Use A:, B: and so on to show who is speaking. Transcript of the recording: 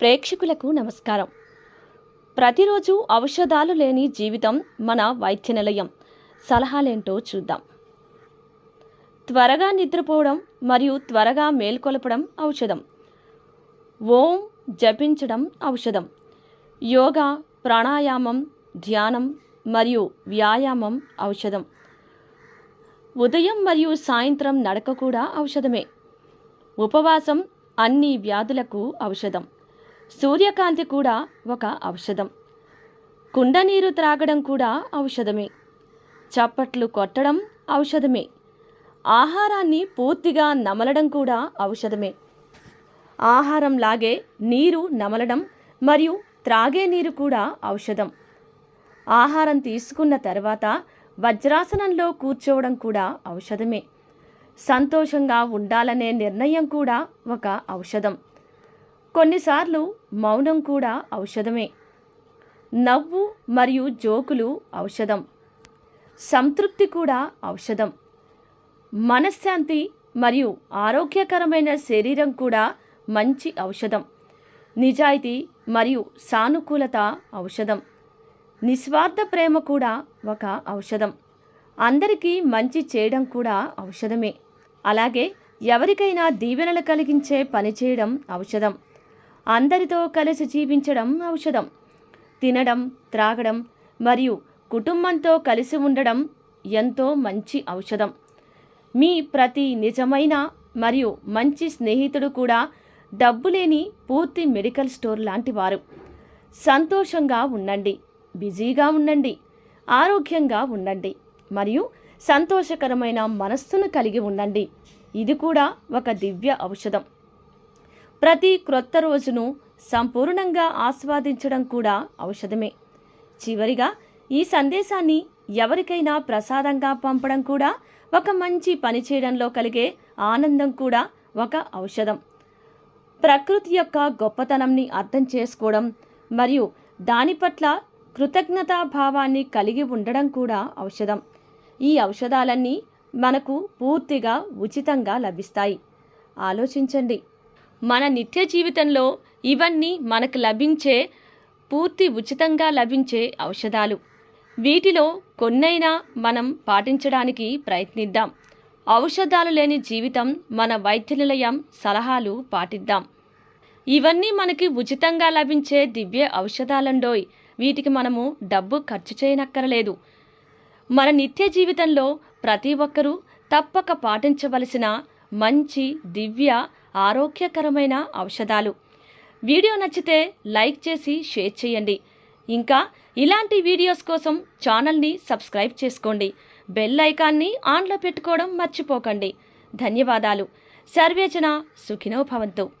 A: ప్రేక్షకులకు నమస్కారం. ప్రతిరోజు ఔషధాలు లేని జీవితం మన వైద్య నిలయం. సలహాలేంటో చూద్దాం. త్వరగా నిద్రపోవడం మరియు త్వరగా మేల్కొలపడం ఔషధం. ఓం జపించడం ఔషధం. యోగా ప్రాణాయామం ధ్యానం మరియు వ్యాయామం ఔషధం. ఉదయం మరియు సాయంత్రం నడక కూడా ఔషధమే. ఉపవాసం అన్ని వ్యాధులకు ఔషధం. సూర్యకాంతి కూడా ఒక ఔషధం. కుండ నీరు త్రాగడం కూడా ఔషధమే. చప్పట్లు కొట్టడం ఔషధమే. ఆహారాన్ని పూర్తిగా నమలడం కూడా ఔషధమే. ఆహారం లాగే నీరు నమలడం మరియు త్రాగే నీరు కూడా ఔషధం. ఆహారం తీసుకున్న తర్వాత వజ్రాసనంలో కూర్చోవడం కూడా ఔషధమే. సంతోషంగా ఉండాలనే నిర్ణయం కూడా ఒక ఔషధం. కొన్నిసార్లు మౌనం కూడా ఔషధమే. నవ్వు మరియు జోకులు ఔషధం. సంతృప్తి కూడా ఔషధం. మనశ్శాంతి మరియు ఆరోగ్యకరమైన శరీరం కూడా మంచి ఔషధం. నిజాయితీ మరియు సానుకూలత ఔషధం. నిస్వార్థ ప్రేమ కూడా ఒక ఔషధం. అందరికీ మంచి చేయడం కూడా ఔషధమే. అలాగే ఎవరికైనా దీవెనలు కలిగించే పని చేయడం ఔషధం. అందరితో కలిసి జీవించడం ఔషధం. తినడం త్రాగడం మరియు కుటుంబంతో కలిసి ఉండడం ఎంతో మంచి ఔషధం. మీ ప్రతి నిజమైన మరియు మంచి స్నేహితుడు కూడా డబ్బు లేని పూర్తి మెడికల్ స్టోర్ లాంటి వారు. సంతోషంగా ఉండండి బిజీగా ఉండండి ఆరోగ్యంగా ఉండండి మరియు సంతోషకరమైన మనస్సును కలిగి ఉండండి. ఇది కూడా ఒక దివ్య ఔషధం. ప్రతి క్రొత్త రోజును సంపూర్ణంగా ఆస్వాదించడం కూడా ఔషధమే. చివరిగా ఈ సందేశాన్ని ఎవరికైనా ప్రసాదంగా పంపడం కూడా ఒక మంచి పని చేయడంలో కలిగే ఆనందం కూడా ఒక ఔషధం. ప్రకృతి యొక్క గొప్పతనంని అర్థం చేసుకోవడం మరియు దాని పట్ల కృతజ్ఞతాభావాన్ని కలిగి ఉండడం కూడా ఔషధం. ఈ ఔషధాలన్నీ మనకు పూర్తిగా ఉచితంగా లభిస్తాయి. ఆలోచించండి. మన నిత్య జీవితంలో ఇవన్నీ మనకు లభించే పూర్తి ఉచితంగా లభించే ఔషధాలు. వీటిలో కొన్నైనా మనం పాటించడానికి ప్రయత్నిద్దాం. ఔషధాలు లేని జీవితం మన వైద్య నిలయం సలహాలు పాటిద్దాం. ఇవన్నీ మనకి ఉచితంగా లభించే దివ్య ఔషధాలండోయ్. వీటికి మనము డబ్బు ఖర్చు చేయనక్కరలేదు. మన నిత్య జీవితంలో ప్రతి ఒక్కరూ తప్పక పాటించవలసిన మంచి దివ్య ఆరోగ్యకరమైన ఔషధాలు. వీడియో నచ్చితే లైక్ చేసి షేర్ చేయండి. ఇంకా ఇలాంటి వీడియోస్ కోసం ఛానల్ని సబ్స్క్రైబ్ చేసుకోండి. బెల్ ఐకాన్ని ఆన్లో పెట్టుకోవడం మర్చిపోకండి. ధన్యవాదాలు. సర్వేజన సుఖినో భవంతు.